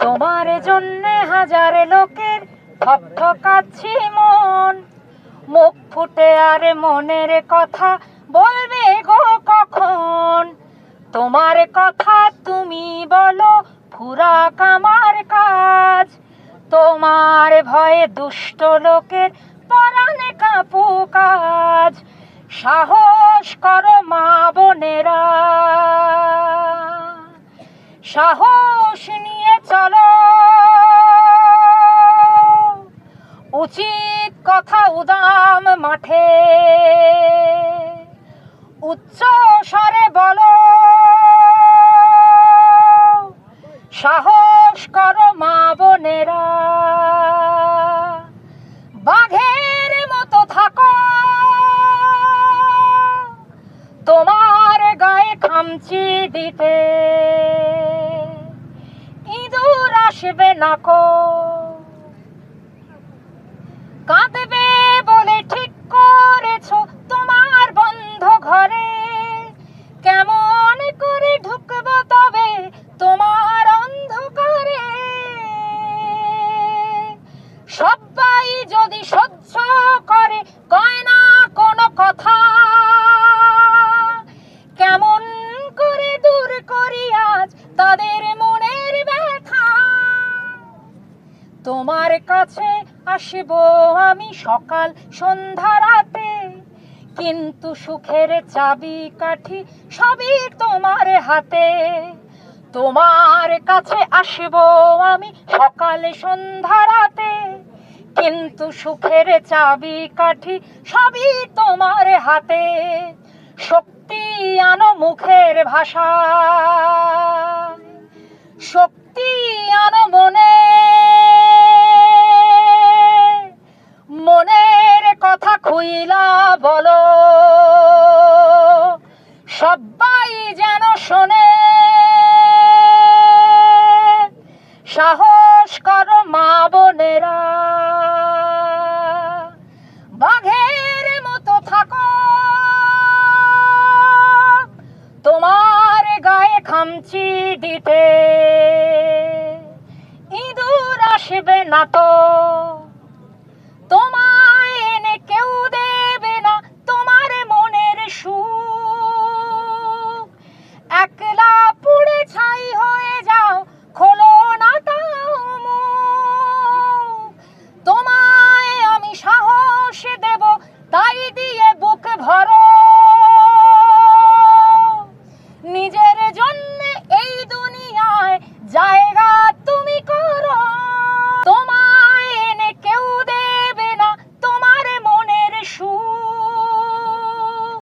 তোমার জন্যে হাজার লোকের থপথকাচ্ছি মন। মুখ ফুটে আর মনের কথা বলবে গো কখন? তোমার কথা তুমি বলো ফুরা কামার কাজ। তোমার ভয়ে দুষ্ট লোকের পরাণে কাপু কাজ সাহস করো মা বোনেরা। সাহস উদাম মাঠে। উচ্চ স্বরে বলো, সাহস করো মা বোনেরা। বাঘের মতো থাকো। তোমার গায়ে খামচি দিতে। ইঁদুর আসবে না সবাই যদি সহ্য করে কয় না কোনো কথা। কেমন করে দূর করি আজ তাদের মনের ব্যথা। তোমার কাছে আসব আমি সকাল সন্ধ্যা রাতে, কিন্তু সুখের চাবি কাঠি সবই তোমার হাতে। তোমার কাছে আসব আমি সকালে সন্ধ্যা রাতে কিন্তু সুখের চাবি কাঠি সবই তোমার হাতে। শক্তি আনো মুখের ভাষা। শক্তি আনো মনে। মনের কথা খুইলা বলো। সবাই যেন শোনে সাহস করো মা বোনেরা। বাঘের মতো থাকো। তোমার গায়ে খামচি দিতে। ইঁদুর আসবে না তো।